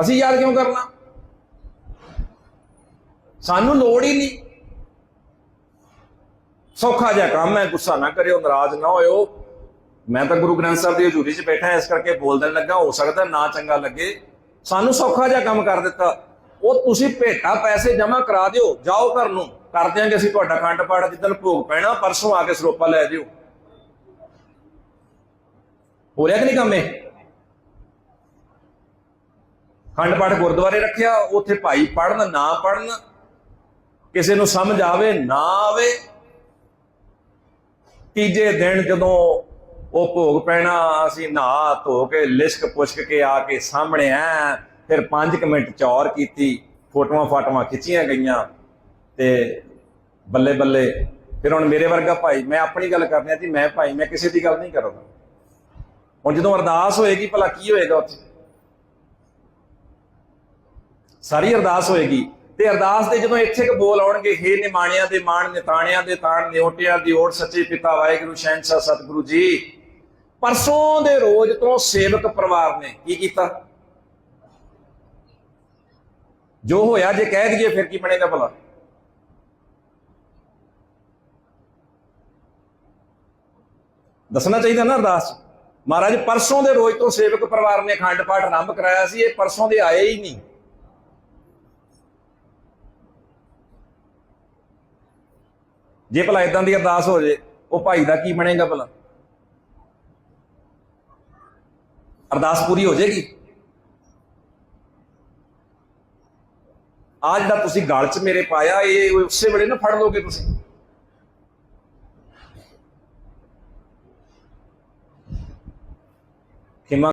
ਅਸੀਂ ਯਾਦ ਕਿਉਂ ਕਰਨਾ? ਸਾਨੂੰ ਲੋੜ ਹੀ ਨਹੀਂ। ਸੌਖਾ ਜਿਹਾ ਕੰਮ ਹੈ, ਗੁੱਸਾ ਨਾ ਕਰਿਓ, ਨਾਰਾਜ਼ ਨਾ ਹੋਇਓ। ਮੈਂ ਤਾਂ ਗੁਰੂ ਗ੍ਰੰਥ ਸਾਹਿਬ ਦੀ ਹਜ਼ੂਰੀ 'ਚ ਬੈਠਾ, ਇਸ ਕਰਕੇ ਬੋਲਣ ਲੱਗਾ, ਹੋ ਸਕਦਾ ਨਾ ਚੰਗਾ ਲੱਗੇ। ਸਾਨੂੰ ਸੌਖਾ ਜਿਹਾ ਕੰਮ ਕਰ ਦਿੱਤਾ। ਉਹ ਤੁਸੀਂ ਭੇਟਾ ਪੈਸੇ ਜਮ੍ਹਾਂ ਕਰਾ ਦਿਓ, ਜਾਓ ਘਰ ਨੂੰ। ਕਰ ਦਿਆਂਗੇ ਅਸੀਂ ਤੁਹਾਡਾ ਖੰਡ ਪਾਠ, ਜਿੱਦਣ ਭੋਗ ਪੈਣਾ, ਪਰਸੋਂ ਆ ਕੇ ਸਰੋਪਾ ਲੈ ਜਿਓ ਹੋ ਰਿਹਾ ਕਿ ਨਹੀਂ ਕੰਮ ਇਹ? ਖੰਡ ਪਾਠ ਗੁਰਦੁਆਰੇ ਰੱਖਿਆ, ਉੱਥੇ ਭਾਈ ਪੜਨ ਨਾ ਪੜਨ ਕਿਸੇ ਨੂੰ ਸਮਝ ਆਵੇ, ਨਾ ਆਵੇ। ਤੀਜੇ ਦਿਨ ਜਦੋਂ ਉਹ ਭੋਗ ਪੈਣਾ, ਅਸੀਂ ਨਹਾ ਧੋ ਕੇ, ਲਿਸ਼ਕ ਪੁਸ਼ਕ ਕੇ ਆ ਕੇ ਸਾਹਮਣੇ ਆ ਫਿਰ 5 ਮਿੰਟ ਚੌਰ ਕੀਤੀ, ਫੋਟੋਆਂ ਫਾਟੋਆਂ ਖਿੱਚੀਆਂ ਗਈਆਂ ਤੇ ਬੱਲੇ ਬੱਲੇ, ਫਿਰ ਹੁਣ ਮੇਰੇ ਵਰਗਾ ਭਾਈ, ਮੈਂ ਆਪਣੀ ਗੱਲ ਕਰਨੀ ਜੀ, ਮੈਂ ਭਾਈ, ਮੈਂ ਕਿਸੇ ਦੀ ਗੱਲ ਨਹੀਂ ਕਰਦਾ। ਹੁਣ ਜਦੋਂ ਅਰਦਾਸ ਹੋਏਗੀ, ਭਲਾ ਕੀ ਹੋਏਗਾ ਉੱਥੇ? ਸਾਰੀ ਅਰਦਾਸ ਹੋਏਗੀ। ਤੇ ਅਰਦਾਸ ਦੇ ਜਦੋਂ ਇੱਥੇ ਕ ਬੋਲ ਆਉਣਗੇ, ਹੇ ਨਿਮਾਣਿਆਂ ਦੇ ਮਾਣ, ਨਿਤਾਣਿਆਂ ਦੇ ਤਾਣ ਨਿਓਟਿਆਂ ਦੀ ਓਟ ਸੱਚੇ ਪਿਤਾ ਵਾਹਿਗੁਰੂ ਸ਼ਹਿਨशाह ਸਤਿਗੁਰੂ ਜੀ। ਪਰਸੋਂ ਦੇ ਰੋਜ਼ ਤੋਂ ਸੇਵਕ ਪਰਿਵਾਰ ਨੇ ਕੀ ਕੀਤਾ? ਜੋ ਹੋਇਆ, ਜੇ ਕਹਿ ਦਈਏ ਫਿਰ ਕੀ ਬਣੇਗਾ ਭਲਾ? ਦੱਸਣਾ ਚਾਹੀਦਾ ਨਾ ਅਰਦਾਸ। ਮਹਾਰਾਜ, ਪਰਸੋਂ ਦੇ ਰੋਜ਼ ਤੋਂ ਸੇਵਕ ਪਰਿਵਾਰ ਨੇ ਅਖੰਡ ਪਾਠ ਆਰੰਭ ਕਰਾਇਆ ਸੀ, ਇਹ ਪਰਸੋਂ ਦੇ ਆਏ ਹੀ ਨਹੀਂ। ਜੇ ਭਲਾ ਇਦਾਂ ਦੀ ਅਰਦਾਸ ਹੋ ਜੇ, ਉਹ ਭਾਈ ਦਾ ਕੀ ਬਣੇਗਾ ਭਲਾ? ਅਰਦਾਸ ਪੂਰੀ ਹੋ ਜਾਏਗੀ ਆ ਜਿਹੜਾ ਤੁਸੀਂ ਗਲ 'ਚ ਮੇਰੇ ਪਾਇਆ, ਇਹ ਉਸੇ ਵੇਲੇ ਨਾ ਫੜ ਲੋਗੇ ਤੁਸੀਂ।